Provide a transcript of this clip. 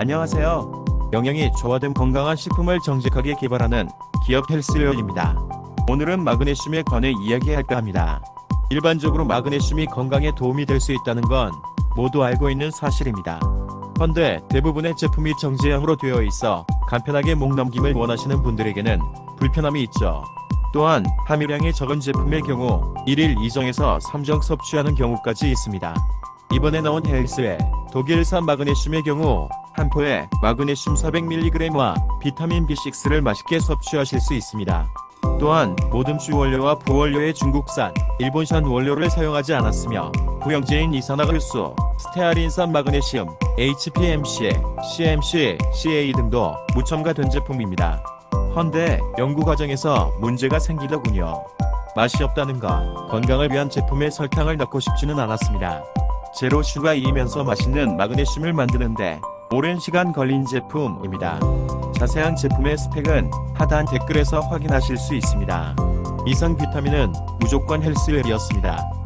안녕하세요. 영양이 조화된 건강한 식품을 정직하게 개발하는 기업 헬스웨어입니다. 오늘은 마그네슘에 관해 이야기할까 합니다. 일반적으로 마그네슘이 건강에 도움이 될 수 있다는 건 모두 알고 있는 사실입니다. 그런데 대부분의 제품이 정제형으로 되어 있어 간편하게 목 넘김을 원하시는 분들에게는 불편함이 있죠. 또한 함유량이 적은 제품의 경우 1일 2정에서 3정 섭취하는 경우까지 있습니다. 이번에 나온 헬스웨 독일산 마그네슘의 경우 한 포에 마그네슘 400mg와 비타민 B6를 맛있게 섭취하실 수 있습니다. 또한 모든 주 원료와 부원료의 중국산, 일본산 원료를 사용하지 않았으며 구형제인 이산화효소, 스테아린산 마그네슘, HPMC, CMC, CA 등도 무첨가된 제품입니다. 헌데 연구 과정에서 문제가 생기더군요. 맛이 없다는 거, 건강을 위한 제품에 설탕을 넣고 싶지는 않았습니다. 제로 슈가이면서 맛있는 마그네슘을 만드는데 오랜 시간 걸린 제품입니다. 자세한 제품의 스펙은 하단 댓글에서 확인하실 수 있습니다. 이상 비타민은 무조건 헬스웰이었습니다.